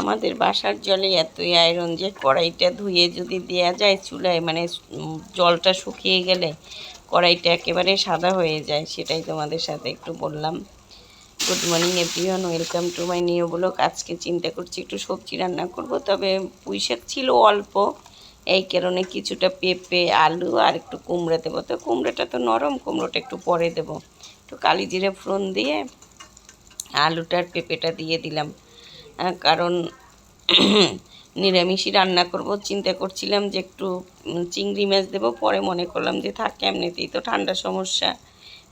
আমাদের বাসার জলে এতই আয়রন যে কড়াইটা ধুয়ে যদি দেয়া যায় চুলায় মানে জলটা শুকিয়ে গেলে কড়াইটা একেবারে সাদা হয়ে যায়, সেটাই তোমাদের সাথে একটু বললাম। Good morning everyone welcome to my new blog আজকে চিন্তা করছি একটু সবজি রান্না করব, তবে পুঁইশাক ছিল অল্প, এই কারণে কিছুটা পেঁপে, আলু আর একটু কুমড়ো দেবো। তো কুমড়োটা তো নরম, কুমড়োটা একটু পরে দেবো। একটু কালি জিরে ফোড়ন দিয়ে আলুটার পেঁপেটা দিয়ে দিলাম। কারণ নিরামিষই রান্না করব। চিন্তা করছিলাম যে একটু চিংড়ি মাছ দেবো। পরে মনে করলাম যে থাকে, এমনিতেই তো ঠান্ডা সমস্যা।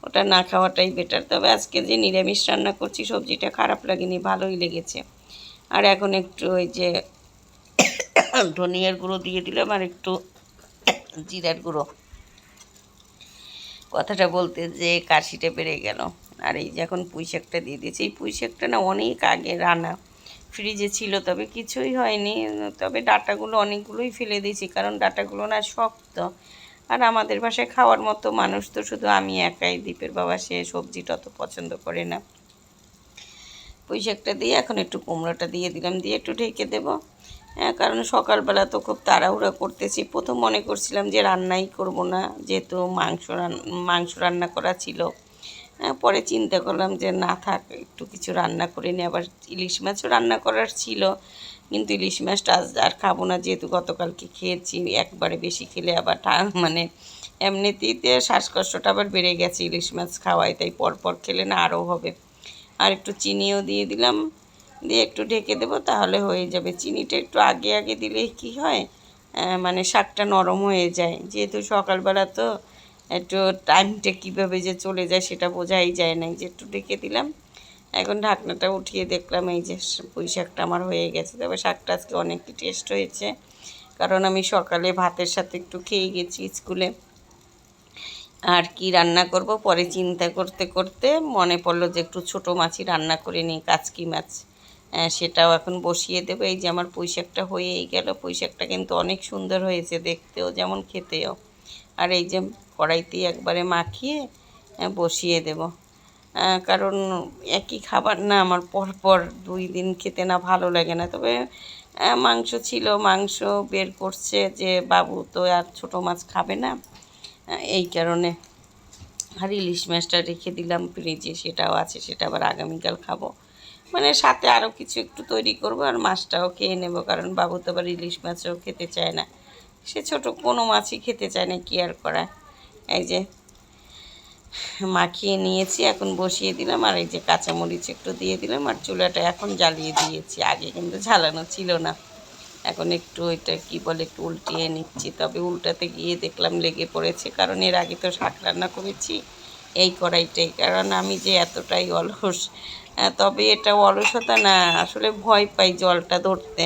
ওটা না খাওয়াটাই বেটার তবে আজকে যে নিরামিষ রান্না করছি, সবজিটা খারাপ লাগেনি, ভালোই লেগেছে। আর এখন একটু ওই যে ধনিয়ার গুঁড়ো দিয়ে দিলাম আর একটু জিরার গুঁড়ো। কথাটা বলতে যে কাশিটা বেড়ে গেল। আর এই যে এখন পুঁই শাকটা দিয়ে দিয়েছি। এই পুঁই শাকটা না অনেক আগে রান্না ফ্রিজে ছিল, তবে কিছুই হয়নি। তবে ডাটাগুলো অনেকগুলোই ফেলে দিয়েছি, কারণ ডাটাগুলো না শক্ত। আর আমাদের বাসায় খাওয়ার মতো মানুষ তো শুধু আমি একাই দ্বীপের বাবা সে সবজিটা অত পছন্দ করে না। পুঁই শাকটা দিয়ে এখন একটু কুমড়োটা দিয়ে দিলাম, দিয়ে একটু ঢেকে দেবো। হ্যাঁ কারণ সকালবেলা তো খুব তাড়াহুড়া করতেছি। প্রথম মনে করছিলাম যে রান্নাই করব না, যেহেতু মাংস রান, মাংস রান্না করা ছিল। পরে চিন্তা করলাম যে না থাক, একটু কিছু রান্না করে নিই। আবার ইলিশ মাছও রান্না করার ছিল, কিন্তু ইলিশ মাছটা আজ আর খাব না, যেহেতু গতকালকে খেয়েছি, একবারে বেশি খেলে আবার মানে এমনিতেই তো শ্বাসকষ্টটা আবার বেড়ে গেছে ইলিশ মাছ খাওয়াই তাই পরপর খেলে না আরও হবে। আর একটু চিনিও দিয়ে দিলাম, দিয়ে একটু ঢেকে দেবো, তাহলে হয়ে যাবে। চিনিটা একটু আগে আগে দিলে কি হয় মানে শাকটা নরম হয়ে যায়। যেহেতু সকালবেলা তো একটু টাইমটা কীভাবে যে চলে যায় সেটা বোঝাই যায় না যে একটু ঢেকে দিলাম এখন ঢাকনাটা উঠিয়ে দেখলাম এই যে পুঁই শাকটা আমার হয়ে গেছে। তবে শাকটা আজকে অনেকটা টেস্ট হয়েছে কারণ আমি সকালে ভাতের সাথে একটু খেয়ে গেছি স্কুলে। আর কি রান্না করব পরে চিন্তা করতে করতে মনে পড়ল যে একটু ছোটো মাছই রান্না করে নিই কাচকি মাছ। আহ, সেটাও এখন বসিয়ে দেবো। এই যে আমার পুঁই শাকটা হয়েই গেল। পুঁই শাকটা কিন্তু অনেক সুন্দর হয়েছে দেখতেও যেমন খেতেও। আর এই যে কড়াইতেই একবারে মাখিয়ে বসিয়ে দেব। কারণ একই খাবার না আমার পরপর দুই দিন খেতে না ভালো লাগে না। তবে মাংস ছিল, মাংস বের করছে যে বাবু তো আর ছোটো মাছ খাবে না এই কারণে আর ইলিশ মাছটা রেখে দিলাম ফ্রিজে, সেটাও আছে, সেটা আবার আগামীকাল খাব। মানে সাথে আরও কিছু একটু তৈরি করব আর মাছটাও খেয়ে নেব, কারণ বাবু তো আবার ইলিশ মাছও খেতে চায় না। সে ছোট কোনো মাছই খেতে চায় না, কি আর করা এই যে মাখিয়ে নিয়েছি, এখন বসিয়ে দিলাম, আর এই যে কাঁচামরিচ একটু দিয়ে দিলাম, আর চুলাটা এখন জ্বালিয়ে দিয়েছি। আগে কিন্তু ঝালানো ছিল না। এখন একটু ওইটা কি বলে, একটু উল্টিয়ে নিচ্ছি। তবে উল্টাতে গিয়ে দেখলাম লেগে পড়েছে, কারণ এর আগে তো শাক রান্না করেছি এই কড়াইটাই, কারণ আমি যে এতটাই অলস তবে এটা অলসতা না, আসলে ভয় পাই জলটা ধরতে।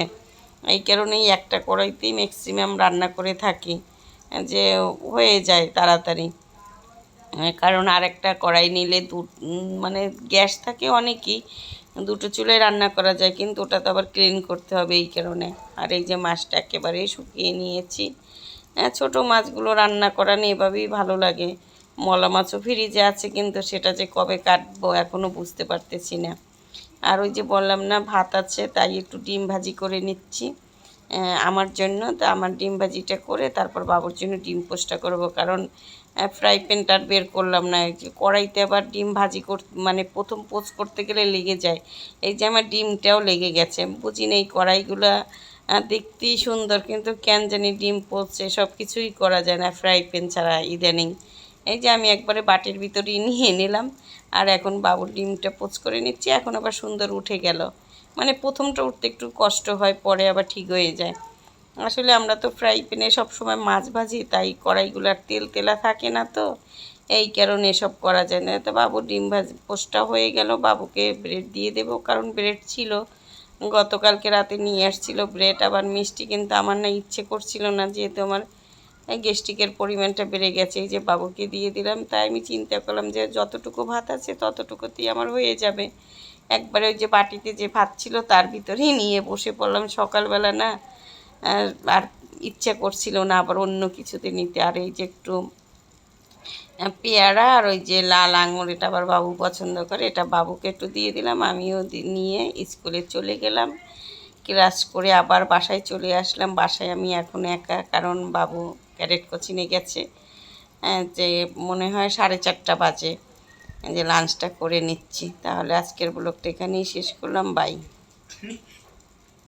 এই কারণেই একটা কড়াইতেই ম্যাক্সিমাম রান্না করে থাকি। যে হয়ে যায় তাড়াতাড়ি। কারণ আরেকটা কড়াই নিলে দু মানে গ্যাস থাকে অনেকই, দুটো চুলায় রান্না করা যায়, কিন্তু ওটা তো আবার ক্লিন করতে হবে এই কারণে। আর এই যে মাছটা একেবারেই শুকিয়ে নিয়েছি হ্যাঁ ছোটো মাছগুলো রান্না করা নিয়ে এভাবেই ভালো লাগে। মলা মাছও ফ্রিজে আছে, কিন্তু সেটা যে কবে কাটবো এখনও বুঝতে পারতেছি না। আর ওই যে বললাম না, ভাত আছে, তাই একটু ডিম ভাজি করে নিচ্ছি। আমার জন্য, তো আমার ডিম ভাজিটা করে তারপর বাবুর জন্য ডিম পোস্টটা করব। কারণ ফ্রাই প্যানটা বের করলাম না। কড়াইতে আবার ডিম ভাজি কর মানে প্রথম পোস্ট করতে গেলে লেগে যায়। এই যে আমার ডিমটাও লেগে গেছে। বুঝি না এই কড়াইগুলো দেখতেই সুন্দর, কিন্তু কেন জানি ডিম পোস্ট সব কিছুই করা যায় না ফ্রাই প্যান ছাড়া ইদানিং। এই যে আমি একবারে বাটির ভিতরেই নিয়ে নিলাম। আর এখন বাবুর ডিমটা পোচ করে নিচ্ছি। এখন আবার সুন্দর উঠে গেল। মানে প্রথমটা উঠতে একটু কষ্ট হয়, পরে আবার ঠিক হয়ে যায়। আসলে আমরা তো ফ্রাই প্যানে সবসময় মাছ ভাজি, তাই কড়াইগুলার তেল তেলা থাকে না তো। এই কারণে এসব করা যায় না। তো বাবু ডিম ভাজি, পোস্টটা হয়ে গেল, বাবুকে ব্রেড দিয়ে দেবো, কারণ ব্রেড ছিল। গতকালকে রাতে নিয়ে আসছিল ব্রেড আবার মিষ্টি কিন্তু আমার না ইচ্ছে করছিল না, যেহেতু আমার গ্যাস্ট্রিকের পরিমাণটা বেড়ে গেছে, এই যে বাবুকে দিয়ে দিলাম। তাই আমি চিন্তা করলাম যে যতটুকু ভাত আছে ততটুকুতেই আমার হয়ে যাবে। একবারে ওই যে বাটিতে যে ভাত ছিল তার ভিতরেই নিয়ে বসে পড়লাম সকালবেলা না। আর ইচ্ছা করছিল না আবার অন্য কিছুতে নিতে। আর এই যে একটু পেয়ারা আর ওই যে লাল আঙুর এটা আবার বাবু পছন্দ করে, এটা বাবুকে একটু দিয়ে দিলাম, আমিও নিয়ে স্কুলে চলে গেলাম। ক্লাস করে আবার বাসায় চলে আসলাম। বাসায় আমি এখন একা, কারণ বাবু ক্যারেট কোচিংয়ে গেছে। যে মনে হয় সাড়ে চারটা বাজে। যে লাঞ্চটা করে নিচ্ছি। তাহলে আজকের ব্লগটা এখানেই শেষ করলাম। বাই